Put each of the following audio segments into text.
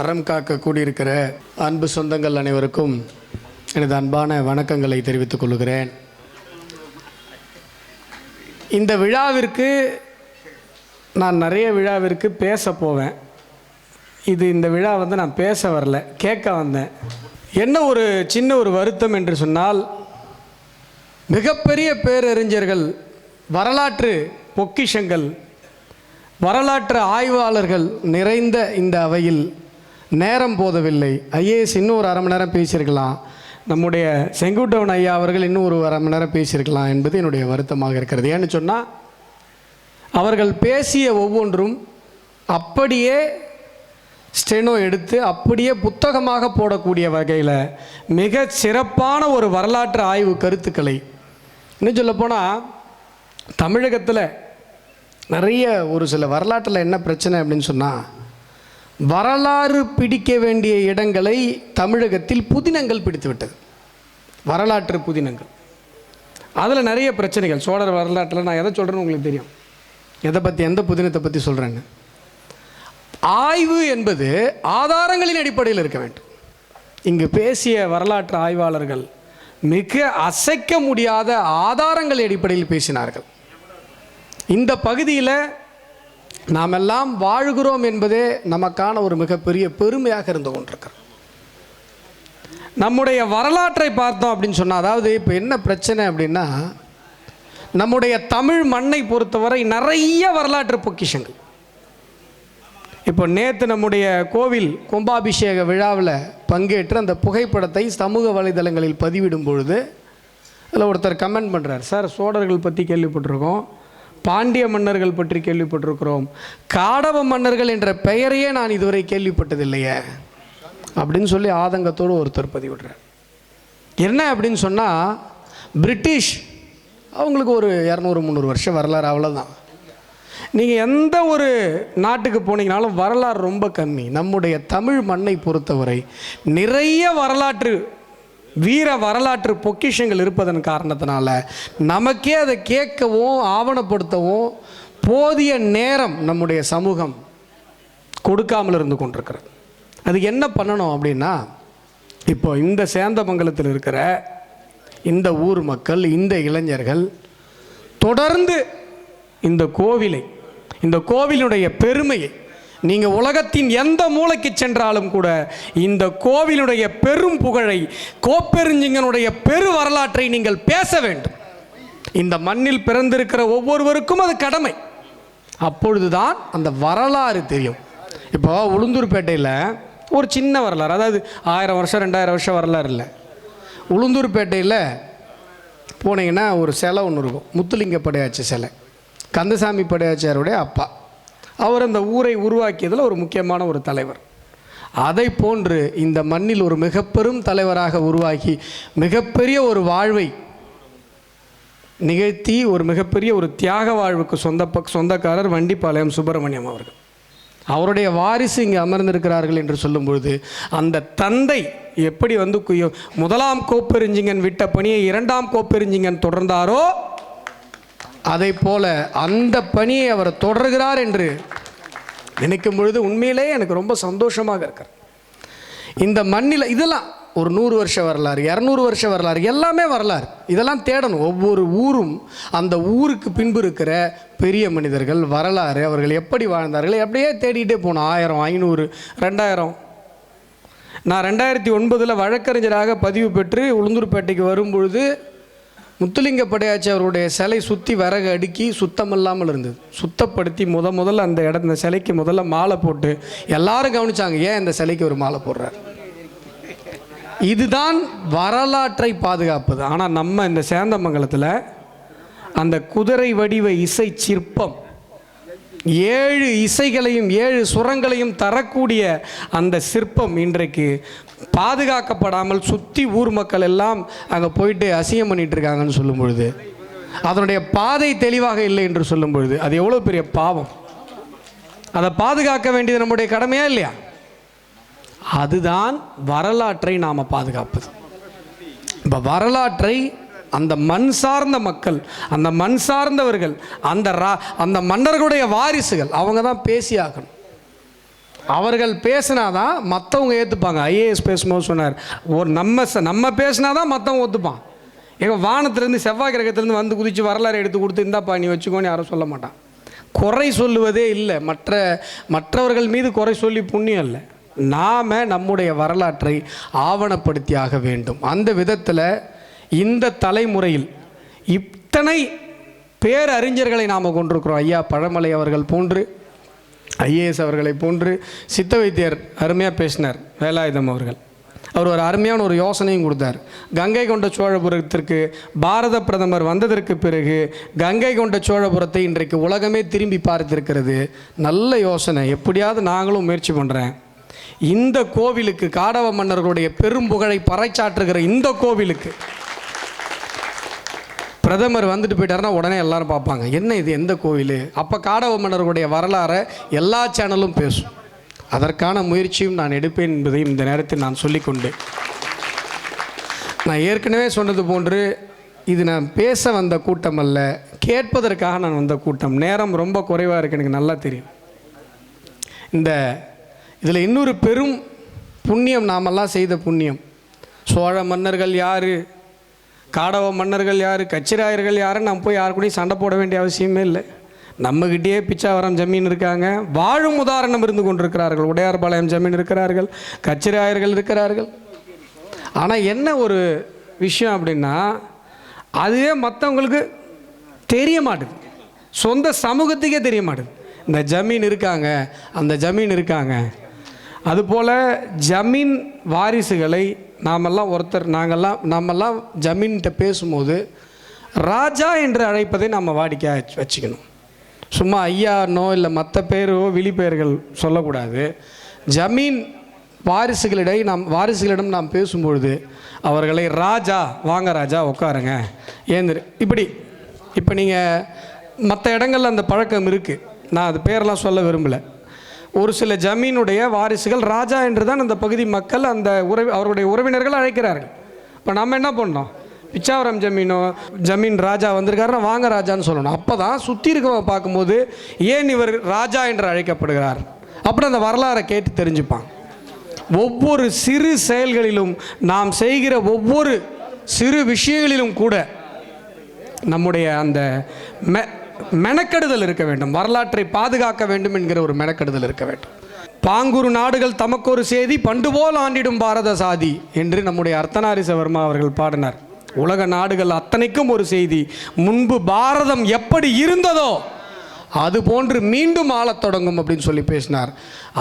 அறம் காக்க கூடியிருக்கிற அன்பு சொந்தங்கள் அனைவருக்கும் எனது அன்பான வணக்கங்களை தெரிவித்துக் கொள்கிறேன். இந்த விழாவிற்கு நான் நிறைய விழாவிற்கு பேச போவேன். இது இந்த விழா வந்து நான் பேச வரல கேட்க வந்தேன். என்ன ஒரு சின்ன ஒரு வருத்தம் என்று சொன்னால் மிகப்பெரிய பேரறிஞர்கள் வரலாற்று பொக்கிஷங்கள் வரலாற்று ஆய்வாளர்கள் நிறைந்த இந்த அவையில் நேரம் போதவில்லை. ஐஏஎஸ் இன்னும் ஒரு அரை மணி நேரம் பேசியிருக்கலாம். நம்முடைய செங்குட்டவன் ஐயா அவர்கள் இன்னும் ஒரு அரை மணி நேரம் பேசியிருக்கலாம் என்பது என்னுடைய வருத்தமாக இருக்கிறது. ஏன்னு சொன்னால் அவர்கள் பேசிய ஒவ்வொன்றும் அப்படியே ஸ்டெனோ எடுத்து அப்படியே புத்தகமாக போடக்கூடிய வகையில் மிக சிறப்பான ஒரு வரலாற்று ஆய்வு கருத்துக்களை. இன்னும் சொல்லப்போனால் தமிழகத்தில் நிறைய ஒரு சில வரலாற்றில் என்ன பிரச்சனை அப்படின்னு சொன்னால் வரலாறு பிடிக்க வேண்டிய இடங்களை தமிழகத்தில் புதினங்கள் பிடித்துவிட்டது வரலாற்று புதினங்கள். அதில் நிறைய பிரச்சனைகள். சோழர் வரலாற்றில் நான் எதை சொல்கிறேன்னு உங்களுக்கு தெரியும். எதை பற்றி எந்த புதினத்தை பற்றி சொல்கிறேன்னு ஆய்வு என்பது ஆதாரங்களின் அடிப்படையில் இருக்க வேண்டும். இங்கு பேசிய வரலாற்று ஆய்வாளர்கள் மிக அசைக்க முடியாத ஆதாரங்கள் அடிப்படையில் பேசினார்கள். இந்த பகுதியில் நாம் எல்லாம் வாழ்கிறோம் என்பதே நமக்கான ஒரு மிகப்பெரிய பெருமையாக இருந்து கொண்டிருக்கிறோம். நம்முடைய வரலாற்றை பார்த்தோம் அப்படின்னு சொன்னால் அதாவது இப்போ என்ன பிரச்சனை அப்படின்னா நம்முடைய தமிழ் மண்ணை பொறுத்தவரை நிறைய வரலாற்று பொக்கிஷங்கள். இப்போ நேற்று நம்முடைய கோவில் கும்பாபிஷேக விழாவில் பங்கேற்று அந்த புகைப்படத்தை சமூக வலைதளங்களில் பதிவிடும் பொழுது அதில் ஒருத்தர் கமெண்ட் பண்ணுறார் சார் சோழர்கள் பற்றி கேள்விப்பட்டிருக்கோம். பாண்டிய மன்னர்கள் பற்றி கேள்விப்பட்டிருக்கிறோம். காடவ மன்னர்கள் என்ற பெயரையே நான் இதுவரை கேள்விப்பட்டதில்லையே. அப்படின்னு சொல்லி ஆதங்கத்தோடு ஒருத்தர் பதிவிடுறார். என்ன அப்படின்னு சொன்னால் பிரிட்டிஷ் அவங்களுக்கு ஒரு இரநூறு முந்நூறு வருஷம் வரலாறு அவ்வளோதான் நீங்கள் எந்த ஒரு நாட்டுக்கு போனீங்கனாலும் வரலாறு ரொம்ப கம்மி. நம்முடைய தமிழ் மண்ணை பொறுத்தவரை நிறைய வரலாற்று வீர வரலாற்று பொக்கிஷங்கள் இருப்பதன் காரணத்தினால நமக்கே அதை கேட்கவும் ஆவணப்படுத்தவும் போதிய நேரம் நம்முடைய சமூகம் கொடுக்காமல் இருந்து கொண்டிருக்கிறது. அது என்ன பண்ணணும் அப்படின்னா இப்போ இந்த சேந்தமங்கலத்தில் இருக்கிற இந்த ஊர் மக்கள் இந்த இளைஞர்கள் தொடர்ந்து இந்த கோவிலை இந்த கோவிலுடைய பெருமையை நீங்கள் உலகத்தின் எந்த மூலைக்கு சென்றாலும் கூட இந்த கோவிலுடைய பெரும் புகழை கோப்பெருஞ்சிங்கனுடைய பெரு வரலாற்றை நீங்கள் பேச வேண்டும். இந்த மண்ணில் பிறந்திருக்கிற ஒவ்வொருவருக்கும் அது கடமை. அப்பொழுதுதான் அந்த வரலாறு தெரியும். இப்போ உளுந்தூர்பேட்டையில் ஒரு சின்ன வரலாறு அதாவது ஆயிரம் வருஷம் ரெண்டாயிரம் வருஷம் வரலாறு இல்லை. உளுந்தூர்பேட்டையில் போனீங்கன்னா ஒரு சிலை ஒன்று இருக்கும். முத்துலிங்க படையாச்சி சிலை. கந்தசாமி படையாச்சியாருடைய அப்பா. அவர் அந்த ஊரை உருவாக்கியதில் ஒரு முக்கியமான ஒரு தலைவர். அதை போன்று இந்த மண்ணில் ஒரு மிகப்பெரும் தலைவராக உருவாகி மிகப்பெரிய ஒரு வாழ்வை நிகழ்த்தி ஒரு மிகப்பெரிய ஒரு தியாக வாழ்வுக்கு சொந்த பக் சொந்தக்காரர் வண்டிப்பாளையம் சுப்பிரமணியம் அவர்கள். அவருடைய வாரிசு இங்கே அமர்ந்திருக்கிறார்கள் என்று சொல்லும் பொழுது அந்த தந்தை எப்படி வந்து குயோ- முதலாம் கோப்பெருஞ்சிங்கன் விட்ட பணியை இரண்டாம் கோப்பெருஞ்சிங்கன் தொடர்ந்தாரோ அதை போல அந்த பணியை அவர் தொடர்கிறார் என்று நினைக்கும் பொழுது உண்மையிலே எனக்கு ரொம்ப சந்தோஷமாக இருக்கிறார் இந்த மண்ணில் இதெல்லாம் ஒரு நூறு வருஷ வரலாறு இரநூறு வருஷ வரலாறு எல்லாமே வரலாறு. இதெல்லாம் தேடணும். ஒவ்வொரு ஊரும் அந்த ஊருக்கு பின்பு இருக்கிற பெரிய மனிதர்கள் வரலாறு அவர்கள் எப்படி வாழ்ந்தார்கள் அப்படியே தேடிக்கிட்டே போனோம் ஆயிரம் ஐநூறு ரெண்டாயிரம். நான் ரெண்டாயிரத்தி ஒன்பதில் வழக்கறிஞராக பதிவு பெற்று உளுந்தூர்பேட்டைக்கு வரும்பொழுது முத்துலிங்க படையாச்சி அவருடைய சிலை சுற்றி விறகு அடுக்கி சுத்தமில்லாமல் இருந்தது. சுத்தப்படுத்தி முத முதல்ல அந்த இடம் இந்த சிலைக்கு முதல்ல மாலை போட்டு எல்லாரும் கவனிச்சாங்க ஏன் இந்த சிலைக்கு ஒரு மாலை போடுறார்? இதுதான் வரலாற்றை பாதுகாப்பது. ஆனால் நம்ம இந்த சேந்தமங்கலத்தில் அந்த குதிரை வடிவ இசை சிற்பம் ஏழு இசைகளையும் ஏழு சுரங்களையும் தரக்கூடிய அந்த சிற்பம் இன்றைக்கு பாதுகாக்கப்படாமல் சுற்றி ஊர் மக்கள் எல்லாம் அங்கே போயிட்டு அசிங்கம் பண்ணிட்டு இருக்காங்கன்னு சொல்லும் பொழுது அதனுடைய பாதை தெளிவாக இல்லை என்று சொல்லும் பொழுது அது எவ்வளோ பெரிய பாவம். அதை பாதுகாக்க வேண்டியது நம்முடைய கடமையா இல்லையா? அதுதான் வரலாற்றை நாம் பாதுகாப்பது. இப்போ வரலாற்றை அந்த மண் சார்ந்த மக்கள் அந்த மண் சார்ந்தவர்கள் அந்த ரா அந்த மன்னர்களுடைய வாரிசுகள் அவங்க தான் பேசியாகணும். அவர்கள் பேசினாதான் மற்றவங்க ஏற்றுப்பாங்க ஐஏஎஸ் பேசும்போது சொன்னார் ஒரு நம்ம ச- நம்ம பேசினாதான் மற்றவங்க ஒத்துப்பான். எங்கள் வானத்திலேருந்து செவ்வாய் கிரகத்திலேருந்து வந்து குதித்து வரலாறு எடுத்து கொடுத்து இந்தாப்பா நீ வச்சுக்கோன்னு யாரும் சொல்ல மாட்டான். குறை சொல்லுவதே இல்லை. மற்ற மற்றவர்கள் மீது குறை சொல்லி புண்ணியம் இல்லை. நாம் நம்முடைய வரலாற்றை ஆவணப்படுத்தியாக வேண்டும். அந்த விதத்தில் இந்த தலைமுறையில் இத்தனை பேரறிஞர்களை நாம் கொண்டிருக்கிறோம். ஐயா பழமலை அவர்கள் போன்று ஐஏஎஸ் அவர்களை போன்று சித்த வைத்தியர் அருமையாக பேசினார் வேலாயுதம் அவர்கள். அவர் ஒரு அருமையான ஒரு யோசனையும் கொடுத்தார். கங்கை கொண்ட சோழபுரத்திற்கு பாரத பிரதமர் வந்ததற்கு பிறகு கங்கை கொண்ட சோழபுரத்தை இன்றைக்கு உலகமே திரும்பி பார்த்திருக்கிறது. நல்ல யோசனை. எப்படியாவது நாங்களும் முயற்சி பண்ணுறேன் இந்த கோவிலுக்கு காடவ மன்னர்களுடைய பெரும் புகழை பறைச்சாற்றுகிற இந்த கோவிலுக்கு. பிரதமர் வந்துட்டு போயிட்டாருன்னா உடனே எல்லாரும் பார்ப்பாங்க. என்ன இது எந்த கோவில்? அப்போ காடவ மன்னர்களுடைய வரலாறை எல்லா சேனலும் பேசும். அதற்கான முயற்சியும் நான் எடுப்பேன் என்பதையும் இந்த நேரத்தில் நான் சொல்லிக்கொண்டு. நான் ஏற்கனவே சொன்னது போன்று இது நான் பேச வந்த கூட்டம் அல்ல கேட்பதற்காக நான் வந்த கூட்டம். நேரம் ரொம்ப குறைவாக இருக்கு எனக்கு நல்லா தெரியும். இந்த இதில் இன்னொரு பெரும் புண்ணியம் நாமெல்லாம் செய்த புண்ணியம். சோழ மன்னர்கள் யார்? காடவ மன்னர்கள் யார் கச்சிராயர்கள் யாருன்னு நம்ம போய் யாரு கூடயும் சண்டை போட வேண்டிய அவசியமே இல்லை. நம்மக்கிட்டேயே பிச்சாவரம் ஜமீன் இருக்காங்க. வாழும் உதாரணம் இருந்து கொண்டிருக்கிறார்கள். உடையார்பாளையம் ஜமீன் இருக்கிறார்கள் கச்சிராயர்கள் இருக்கிறார்கள். ஆனால் என்ன ஒரு விஷயம் அப்படின்னா அதுவே மற்றவங்களுக்கு தெரிய மாட்டுது. சொந்த சமூகத்துக்கே தெரிய மாட்டுது. இந்த ஜமீன் இருக்காங்க அந்த ஜமீன் இருக்காங்க. அதுபோல் ஜமீன் வாரிசுகளை நாமெல்லாம் ஒருத்தர் நாங்கள்லாம் நாமெல்லாம் ஜமீன்கிட்ட பேசும்போது ராஜா என்று அழைப்பதை நம்ம வாடிக்கையாக வச்சுக்கணும். சும்மா ஐயானோ இல்லை மற்ற பேரோ விழிப்பெயர்கள் சொல்லக்கூடாது. ஜமீன் வாரிசுகளிடை நாம் வாரிசுகளிடம் நாம் பேசும்பொழுது அவர்களை ராஜா வாங்க ராஜா உட்காருங்க. ஏந்திரு இப்படி இப்போ நீங்கள் மற்ற இடங்கள்ல அந்த பழக்கம் இருக்குது நான் அது பேரெல்லாம் சொல்ல விரும்பலை. ஒரு சில ஜமீனுடைய வாரிசுகள் ராஜா என்று தான் அந்த பகுதி மக்கள் அந்த உறவி அவருடைய உறவினர்கள் அழைக்கிறார்கள். இப்போ நம்ம என்ன பண்ணோம்? பிச்சாவரம் ஜமீனோ ஜமீன் ராஜா வந்திருக்காருன்னா வாங்க ராஜான்னு சொல்லணும். அப்போ தான் சுற்றி இருக்கவங்க பார்க்கும்போது ஏன் இவர் ராஜா என்று அழைக்கப்படுகிறார்? அப்புறம் அந்த வரலாறை கேட்டு தெரிஞ்சுப்பான் ஒவ்வொரு சிறு செயல்களிலும் நாம் செய்கிற ஒவ்வொரு சிறு விஷயங்களிலும் கூட நம்முடைய அந்த மெ மெனக்கெடுதல் இருக்க வேண்டும். வரலாற்றை பாதுகாக்க வேண்டும் என்கிற ஒரு மெனக்கெடுதல் இருக்க வேண்டும். பாங்குரு நாடுகள் தமக்கொரு செய்தி பண்டுபோல் ஆண்டிடும் பாரத சாதி என்று நம்முடைய அர்த்தநாரிசவர்மா அவர்கள் பாடினார். உலக நாடுகள் அத்தனைக்கும் ஒரு செய்தி முன்பு பாரதம் எப்படி இருந்ததோ அது போன்று மீண்டும் ஆளத் தொடங்கும் அப்படின்னு சொல்லி பேசினார்.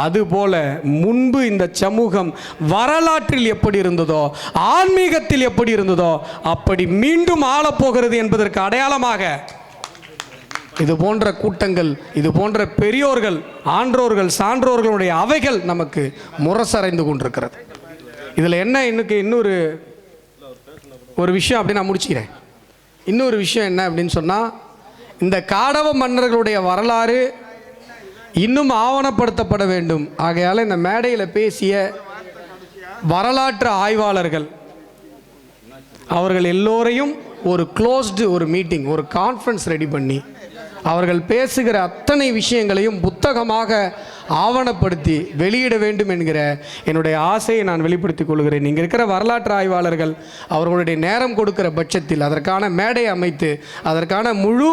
அதுபோல முன்பு இந்த சமூகம் வரலாற்றில் எப்படி இருந்ததோ ஆன்மீகத்தில் எப்படி இருந்ததோ அப்படி மீண்டும் ஆளப்போகிறது என்பதற்கு அடையாளமாக இது போன்ற கூட்டங்கள் இது போன்ற பெரியோர்கள் ஆன்றோர்கள் சான்றோர்களுடைய அவைகள் நமக்கு முரசறைந்து கொண்டிருக்கிறது. இதில் என்ன இன்னுக்கு இன்னொரு ஒரு விஷயம் அப்படி நான் முடிச்சுக்கிறேன். இன்னொரு விஷயம் என்ன அப்படின்னு சொன்னால் இந்த காடவ மன்னர்களுடைய வரலாறு இன்னும் ஆவணப்படுத்தப்பட வேண்டும். ஆகையால் இந்த மேடையில் பேசிய வரலாற்று ஆய்வாளர்கள் அவர்கள் எல்லோரையும் ஒரு க்ளோஸ்டு ஒரு மீட்டிங் ஒரு கான்ஃபரன்ஸ் ரெடி பண்ணி அவர்கள் பேசுகிற அத்தனை விஷயங்களையும் புத்தகமாக ஆவணப்படுத்தி வெளியிட வேண்டும் என்கிற என்னுடைய ஆசையை நான் வெளிப்படுத்திக் கொள்கிறேன். இங்கே இருக்கிற வரலாற்று ஆய்வாளர்கள் அவர்களுடைய நேரம் கொடுக்கிற பட்சத்தில் அதற்கான மேடை அமைத்து அதற்கான முழு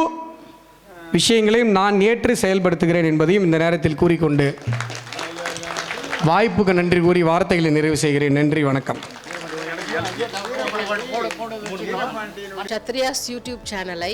விஷயங்களையும் நான் ஏற்று செயல்படுத்துகிறேன் என்பதையும் இந்த நேரத்தில் கூறிக்கொண்டு வாய்ப்புக்கு நன்றி கூறி வார்த்தைகளை நிறைவு செய்கிறேன். நன்றி வணக்கம். சத்ரியாஸ் யூடியூப் சேனலை